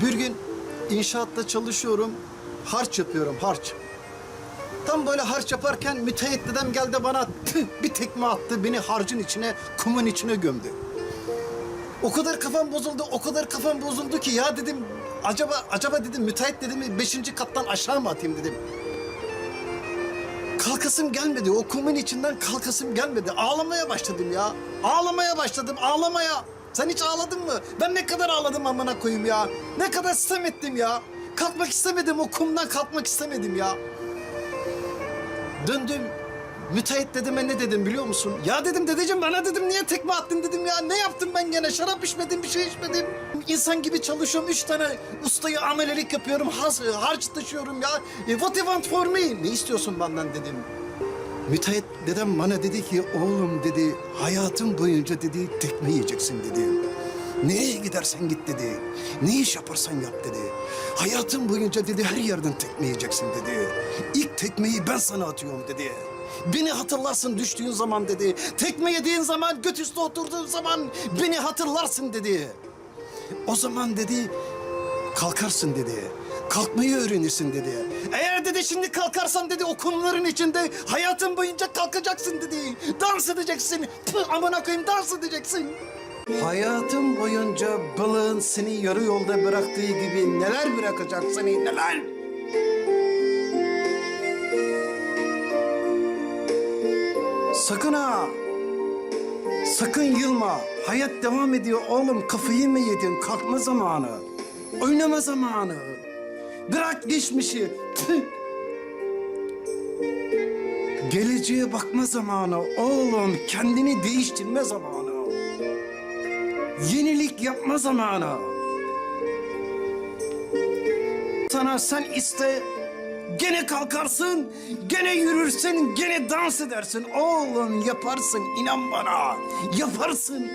Bir gün inşaatta çalışıyorum. Harç yapıyorum harç. Tam böyle harç yaparken müteahhit dedem geldi bana tüh, bir tekme attı. Beni harcın içine, kumun içine gömdü. O kadar kafam bozuldu, o kadar kafam bozuldu ki ya dedim acaba acaba dedim müteahhit dedim beşinci kattan aşağı mı atayım dedim. Kalkasım gelmedi. O kumun içinden kalkasım gelmedi. Ağlamaya başladım ya. Ağlamaya başladım, ağlamaya. Sen hiç ağladın mı? Ben ne kadar ağladım amına koyayım ya. Ne kadar sitem ettim ya. Kalkmak istemedim, o kumdan kalkmak istemedim ya. Döndüm. Müteahhit dedeme ne dedim biliyor musun? Ya dedim dedeciğim bana dedim niye tekme attın dedim ya. Ne yaptım ben gene? Şarap içmedim, bir şey içmedim. İnsan gibi çalışıyorum. Üç tane ustayı amelelik yapıyorum. Has, harç taşıyorum ya. E, what you want for me? Ne istiyorsun benden dedim. Müteahhit dedem bana dedi ki oğlum dedi hayatın boyunca dedi tekme yiyeceksin dedi. Nereye gidersen git dedi. Ne iş yaparsan yap dedi. Hayatın boyunca dedi her yerden tekme yiyeceksin dedi. İlk tekmeyi ben sana atıyorum dedi. Beni hatırlarsın düştüğün zaman dedi. Tekme yediğin zaman, göt üstü oturduğun zaman beni hatırlarsın dedi. O zaman dedi kalkarsın dedi. Kalkmayı öğrenirsin dedi. Eğer dedi şimdi kalkarsan dedi o kumların içinde hayatın boyunca kalkacaksın dedi. Dans edeceksin. Püh, amına koyayım dans edeceksin. Hayatın boyunca balığın seni yarı yolda bıraktığı gibi neler bırakacak seni neler. Sakın ha. Sakın yılma. Hayat devam ediyor oğlum. Kafayı mı yedin? Kalkma zamanı. Oynama zamanı. Bırak geçmişi. Geleceğe bakma zamanı. Oğlum kendini değiştirme zamanı. Yenilik yapma zamanı. Sana sen iste, gene kalkarsın, gene yürürsün, gene dans edersin. Oğlum yaparsın, inan bana. Yaparsın.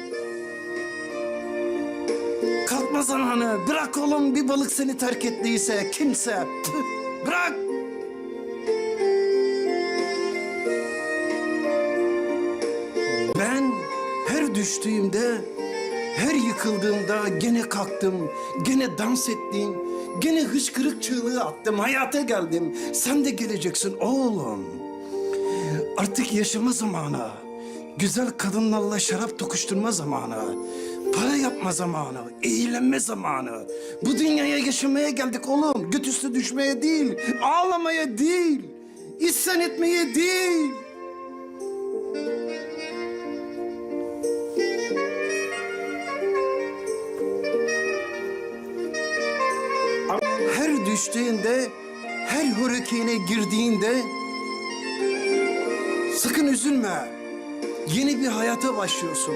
Kalkma zamanı. Bırak oğlum bir balık seni terk ettiyse kimse. Tüh, bırak. Ben her düştüğümde, her yıkıldığımda gene kalktım, gene dans ettim, gene hıçkırık çığlığı attım, hayata geldim. Sen de geleceksin oğlum. Artık yaşama zamanı, güzel kadınlarla şarap tokuşturma zamanı, para yapma zamanı, eğlenme zamanı. Bu dünyaya yaşamaya geldik oğlum, göt üstü düşmeye değil, ağlamaya değil, isyan etmeye değil. Her düştüğünde, her hurricane girdiğinde sakın üzülme. Yeni bir hayata başlıyorsun.